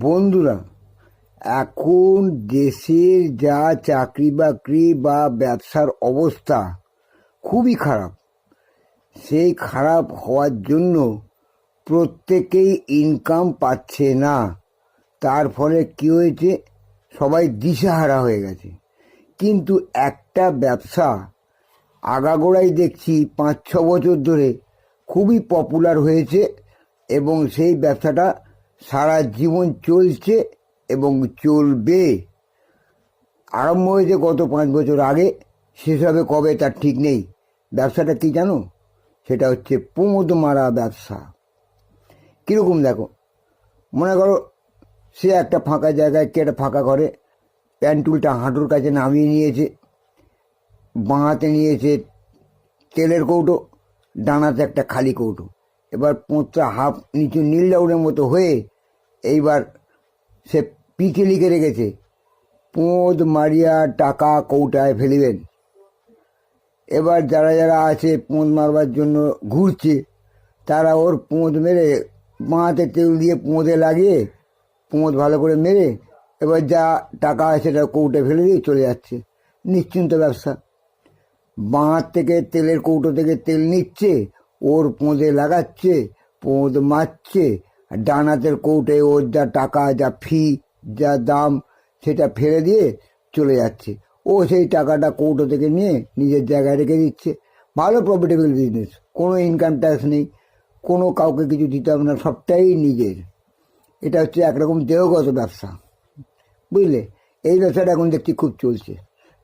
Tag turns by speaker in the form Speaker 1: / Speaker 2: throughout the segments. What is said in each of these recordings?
Speaker 1: বন্ধুরা, এখন দেশের যা চাকরি বাকরি বা ব্যবসার অবস্থা খুবই খারাপ। সেই খারাপ হওয়ার জন্য প্রত্যেকেই ইনকাম পাচ্ছে না। তার ফলে কী হয়েছে? সবাই দিশাহারা হয়ে গেছে। কিন্তু একটা ব্যবসা আগাগোড়াই দেখছি পাঁচ ছ বছর ধরে খুবই পপুলার হয়েছে এবং সেই ব্যবসাটা সারা জীবন চলছে এবং চলবে। আরম্ভ হয়েছে গত পাঁচ বছর আগে শেষ হবে কবে তার ঠিক নেই। ব্যবসাটা কি জানো? সেটা হচ্ছে পোঁদ মারা ব্যবসা। কীরকম দেখো? মনে করো, সে একটা ফাঁকা জায়গায়, কে একটা ফাঁকা করে প্যান্টুলটা হাঁটুর কাছে নামিয়ে নিয়েছে, বাঁহাতে নিয়েছে তেলের কৌটো, ডানাতে একটা খালি কৌটো। এবার পোঁতটা হাফ নিচু নীল ডাউনের মতো হয়ে এইবার সে পিকে লিখে রেখেছে। পোঁদ মারিয়া টাকা কৌটায় ফেলিবেন এবার যারা যারা আছে পোঁদ মারবার জন্য ঘুরছে, তারা ওর পোঁদ মেরে বাঁহাতে তেল দিয়ে পোঁদে লাগিয়ে পোঁদ ভালো করে মেরে এবার যা টাকা আছে সেটা কৌটে ফেলে দিয়ে চলে যাচ্ছে। নিশ্চিন্ত ব্যবসা। বাঁধ থেকে তেলের কৌটো থেকে তেল নিচ্ছে, ওর পোঁদে লাগাচ্ছে, পোঁদ মারছে ডানাতের কৌটে ওর যা টাকা, যা ফি, যা দাম, সেটা ফেলে দিয়ে চলে যাচ্ছে। ও সেই টাকাটা কৌটো থেকে নিয়ে নিজের জায়গায় রেখে দিচ্ছে। ভালো প্রফিটেবল বিজনেস কোনো ইনকাম ট্যাক্স নেই, কোনো কাউকে কিছু দিতে হবে না, সবটাই নিজের। এটা হচ্ছে একরকম দেহগত ব্যবসা, বুঝলে? এই ব্যবসাটা এখন দেখছি খুব চলছে।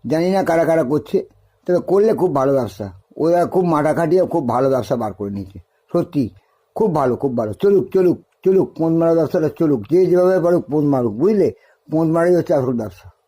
Speaker 1: জানি না কারা কারা করছে, তবে করলে খুব ভালো ব্যবসা। ওরা খুব মাথা খাটিয়ে খুব ভালো ব্যবসা বার করে নিয়েছে। সত্যি, খুব ভালো খুব ভালো। চলুক চলুক। চলুক, পোঁদ মারা ব্যবসাটা চলুক, যে যেভাবে পারুক পোঁদ মারুক, বুঝলে? পোঁদ মারাই হচ্ছে আসল ব্যবসা।